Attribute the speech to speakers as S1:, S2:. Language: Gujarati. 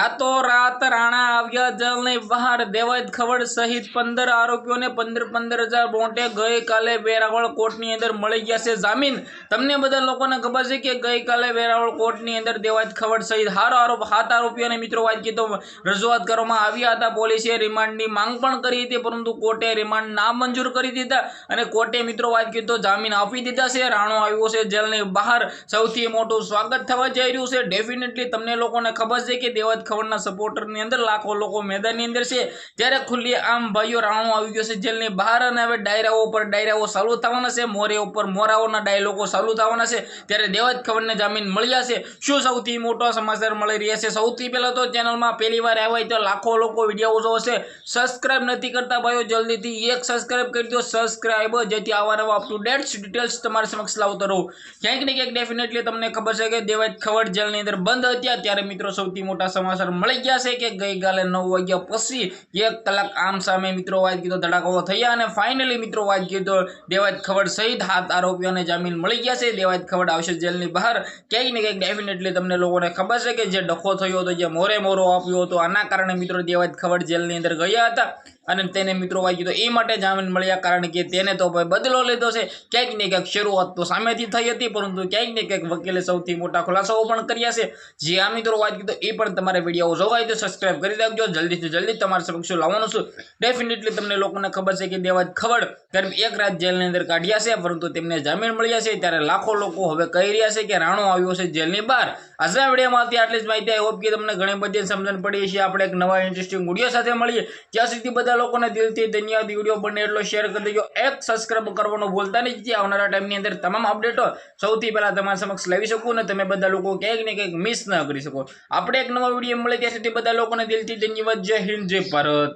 S1: રાતો રાત રાણા આવ્યા, જેલની બહાર દેવાયત ખવડ સહિત પંદર આરોપીઓને પંદર પંદર હજાર બોન્ટે ગઈકાલે વેરાવળ કોર્ટની અંદર મળી ગયા છે. જામીન? તમને બધા લોકોને ખબર છે કે ગઈકાલે વેરાવળ કોર્ટની અંદર દેવાયત ખવડ સહિત હાર આરોપ સાત આરોપીઓને મિત્રો વાત કીધો રજૂઆત કરવામાં આવ્યા હતા. પોલીસે રિમાન્ડની માંગ પણ કરી હતી, પરંતુ કોર્ટે રિમાન્ડ ના મંજૂર કરી દીધા અને કોર્ટે મિત્રો વાત કીધો જામીન આપી દીધા છે. રાણો આવ્યો છે, જેલની બહાર. સૌથી મોટું સ્વાગત થવા જઈ રહ્યું છે. ડેફિનેટલી તમને લોકોને ખબર છે કે દેવાજ ખવડના સપોર્ટરની અંદર લાખો લોકો મેદાનની અંદર છે. ત્યારે ખુલ્લી આમ ભાઈઓ રાણો આવી ગયો છે, જેલની બહાર અને હવે ડાયરાઓ ઉપર ડાયરાઓ ચાલુ થવાના છે. મોરે ઉપર મોરાઓના ડાયલોગો ચાલુ થવાના છે. ત્યારે દેવજ ખવડને જામીન મળ્યા છે. શું સૌથી મોટો સમાચાર મળી રહ્યા છે? સૌથી પહેલાં તો ચેનલમાં પહેલી વાર આવ્યા તો લાખો લોકો વીડિયો છે. સબસ્ક્રાઇબ નથી કરતા ભાઈઓ, જલ્દીથી એક સબસ્ક્રાઇબ કરી દો. સબસ્ક્રાઇબ જેથી આવા નવા અપ ટુ ડેટ ડિટેલ્સ તમારી સમક્ષ લાવતો રહું. ક્યાંક ને ક્યાંક ડેફિનેટલી તમને ખબર છે કે દેવાજ ખવડ જેલની અંદર બંધ હતા. ત્યારે મિત્રો સૌથી મોટા સમાચાર મળી ગયા છે કે ગઈકાલે નવ વાગ્યા પછી એક કલાક આમ સામે મિત્રો વાત કીધો ધડાકાઓ થયા અને ફાઇનલી મિત્રો વાત કીધો દેવાજ ખવડ સહિત હાથ આરોપીઓને જામીન મળી ગયા છે. દેવાજ ખવડ આવશે જેલની બહાર. ક્યાંય ને ક્યાંક ડેફિનેટલી તમને લોકોને ખબર છે કે જે ડખો થયો હતો, જે મોરે મોરો આપ્યો હતો, આના કારણે મિત્રો દેવાજ ખવડ જેલની અંદર ગયા હતા. અને તેને મિત્રો વાત તો એ માટે જામીન મળ્યા કારણ કે તેને તો ભાઈ બદલો લીધો છે. ક્યાંક ને ક્યાંક શરૂઆત તો સામેથી થઈ હતી, પરંતુ ક્યાંક ને ક્યાંક વકીલે સૌથી મોટા ખુલાસાઓ પણ કર્યા છે. જે આ મિત્રો વાત કીધો એ પણ તમારે વીડિયો જોવાય તો સબસ્ક્રાઇબ કરી રાખજો. જલ્દીથી જલ્દી તમારા સમક્ષ લાવવાનું છું. ડેફિનેટલી તમને લોકોને ખબર છે કે દેવાજ ખબર કારણ એક રાત જેલની અંદર કાઢ્યા છે, પરંતુ તેમને જામીન મળ્યા છે. ત્યારે લાખો લોકો હવે કહી રહ્યા છે કે રાણો આવ્યો છે જેલની બહાર. આજના વિડીયોમાંથી આટલી જ માહિતી. આઈ હોપ કે તમને ઘણી બધી સમજણ પડી છે આપણે એક નવા ઇન્ટરેસ્ટિંગ વીડિયો સાથે મળીએ. ત્યાં સુધી બધા લોકોને દિલથી ધન્યવાદ. વીડિયો બને એટલો શેર કરી દેજો. એક સબસ્ક્રાઈબ કરવાનું ભૂલતા નહીં. જે આવનારા ટાઈમની અંદર તમામ અપડેટો સૌથી પહેલા તમારા સમક્ષ લાવી શકું ને તમે બધા લોકો ક્યાંક ને ક્યાંક મિસ ન કરી શકો. આપણે એક નવો વીડિયો મળે ત્યાં સુધી બધા લોકોને દિલથી ધન્યવાદ. જય હિન્દ, જય ભારત.